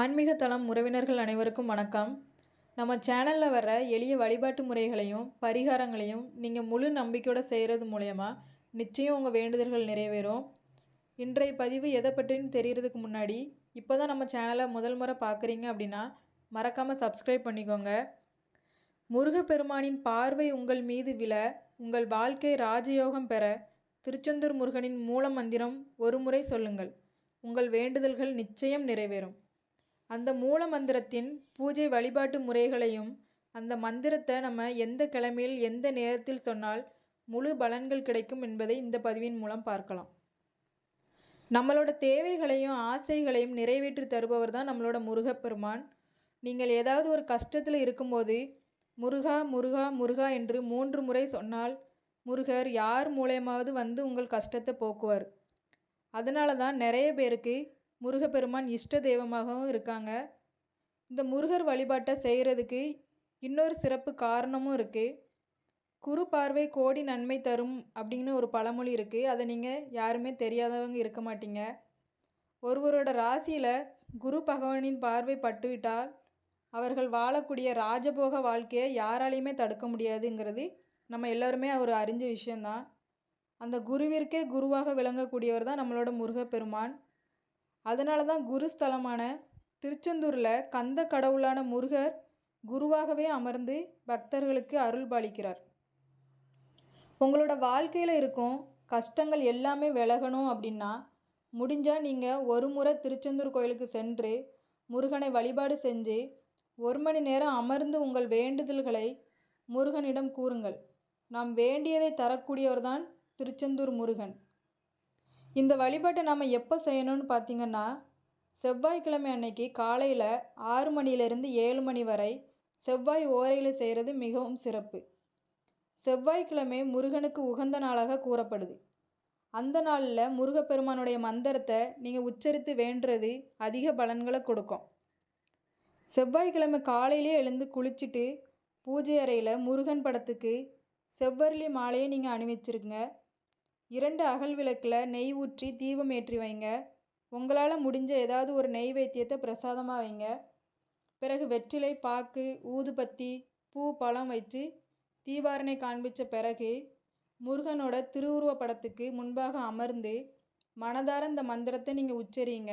ஆன்மீக தளம் உறவினர்கள் அனைவருக்கும் வணக்கம். நம்ம சேனலில் வர எளிய வழிபாட்டு முறைகளையும் பரிகாரங்களையும் நீங்கள் முழு நம்பிக்கையோடு செய்கிறது மூலயமா நிச்சயம் உங்கள் வேண்டுதல்கள் நிறைவேறும். இன்றைய பதிவு எதை பற்றின்னு தெரிகிறதுக்கு முன்னாடி இப்போ தான் நம்ம சேனலை முதல் முறை பார்க்குறீங்க அப்படின்னா மறக்காமல் சப்ஸ்கிரைப் பண்ணிக்கோங்க. முருகப்பெருமானின் பார்வை உங்கள் மீது விழ உங்கள் வாழ்க்கை ராஜயோகம் பெற திருச்செந்தூர் முருகனின் மூல மந்திரம் ஒரு முறை சொல்லுங்கள். உங்கள் வேண்டுதல்கள் நிச்சயம் நிறைவேறும். அந்த மூல மந்திரத்தின் பூஜை வழிபாட்டு முறைகளையும் அந்த மந்திரத்தை நம்ம எந்த கிழமையில் எந்த நேரத்தில் சொன்னால் முழு பலன்கள் கிடைக்கும் என்பதை இந்த பதிவின் மூலம் பார்க்கலாம். நம்மளோட தேவைகளையும் ஆசைகளையும் நிறைவேற்றி தருபவர் தான் நம்மளோட முருகப்பெருமான். நீங்கள் ஏதாவது ஒரு கஷ்டத்தில் இருக்கும்போது முருகா முருகா முருகா என்று மூன்று முறை சொன்னால் முருகர் யார் மூலயமாவது வந்து உங்கள் கஷ்டத்தை போக்குவார். அதனால தான் நிறைய பேருக்கு முருகப்பெருமான் இஷ்ட தெய்வமாகவும் இருக்காங்க. இந்த முருகர் வழிபாட்டை செய்கிறதுக்கு இன்னொரு சிறப்பு காரணமும் இருக்குது குரு பார்வை கோடி நன்மை தரும் அப்படின்னு ஒரு பழமொழி இருக்குது அதை நீங்கள் யாருமே தெரியாதவங்க இருக்க மாட்டீங்க. ஒருவரோட ராசியில் குரு பகவானின் பார்வை பட்டுவிட்டால் அவர்கள் வாழக்கூடிய ராஜபோக வாழ்க்கையை யாராலையுமே தடுக்க முடியாதுங்கிறது நம்ம எல்லோருமே ஒரு அறிஞ்ச விஷயந்தான் அந்த குருவிற்கே குருவாக விளங்கக்கூடியவர் தான் நம்மளோட முருகப்பெருமான். அதனால தான் குருஸ்தலமான திருச்செந்தூரில் கந்த கடவுளான முருகர் குருவாகவே அமர்ந்து பக்தர்களுக்கு அருள் பாலிக்கிறார். உங்களோட வாழ்க்கையில் இருக்கும் கஷ்டங்கள் எல்லாமே விலகணும் அப்படின்னா முடிஞ்சால் நீங்கள் ஒரு முறை திருச்செந்தூர் கோயிலுக்கு சென்று முருகனை வழிபாடு செஞ்சு ஒரு மணி நேரம் அமர்ந்து உங்கள் வேண்டுதல்களை முருகனிடம் கூறுங்கள். நாம் வேண்டியதை தரக்கூடியவர்தான் திருச்செந்தூர் முருகன். இந்த வழிபாட்டை நாம் எப்போ செய்யணும்னு பார்த்திங்கன்னா செவ்வாய்க்கிழமை அன்னைக்கு காலையில் ஆறு மணிலேருந்து ஏழு மணி வரை செவ்வாய் ஓரையில் செய்கிறது மிகவும் சிறப்பு. செவ்வாய்க்கிழமை முருகனுக்கு உகந்த நாளாக கூறப்படுது. அந்த நாளில் முருகப்பெருமானுடைய மந்திரத்தை நீங்கள் உச்சரித்து வேண்டுறது அதிக பலன்களை கொடுக்கும். செவ்வாய்க்கிழமை காலையிலே எழுந்து குளிச்சுட்டு பூஜை அறையில் முருகன் படத்துக்கு செவ்வரளி மாலையை நீங்கள் அணிவிச்சிருங்க. இரண்டு அகல் விளக்கில் நெய் ஊற்றி தீபம் ஏற்றி வைங்க. உங்களால் முடிஞ்ச ஏதாவது ஒரு நெய் வைத்தியத்தை பிரசாதமாக வைங்க. பிறகு வெற்றிலை பாக்கு ஊதுபத்தி பூ பழம் வச்சு தீபாரணை காண்பித்த பிறகு முருகனோட திருவுருவ படத்துக்கு முன்பாக அமர்ந்து மனதார இந்த மந்திரத்தை நீங்கள் உச்சரிங்க.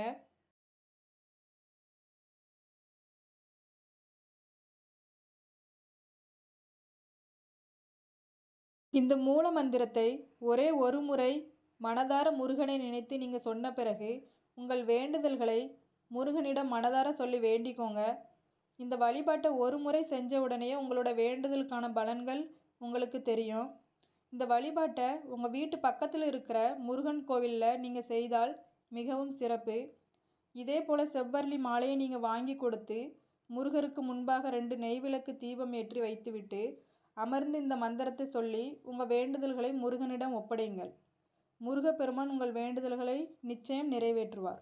இந்த மூல மந்திரத்தை ஒரே ஒரு முறை மனதார முருகனை நினைத்து நீங்கள் சொன்ன பிறகு உங்கள் வேண்டுதல்களை முருகனிடம் மனதார சொல்லி வேண்டிக்கோங்க. இந்த வழிபாட்டை ஒரு முறை செஞ்ச உடனே உங்களோட வேண்டுதலுக்கான பலன்கள் உங்களுக்கு தெரியும். இந்த வழிபாட்டை உங்கள் வீட்டு பக்கத்தில் இருக்கிற முருகன் கோவிலில் நீங்கள் செய்தால் மிகவும் சிறப்பு. இதே போல் செவ்வரளி மாலையை நீங்கள் வாங்கி கொடுத்து முருகருக்கு முன்பாக ரெண்டு நெய் விளக்கு தீபம் ஏற்றி வைத்துவிட்டு அமர்ந்து இந்த மந்திரத்தை சொல்லி உங்கள் வேண்டுதல்களை முருகனிடம் ஒப்படையுங்கள். முருகப்பெருமான் உங்கள் வேண்டுதல்களை நிச்சயம் நிறைவேற்றுவார்.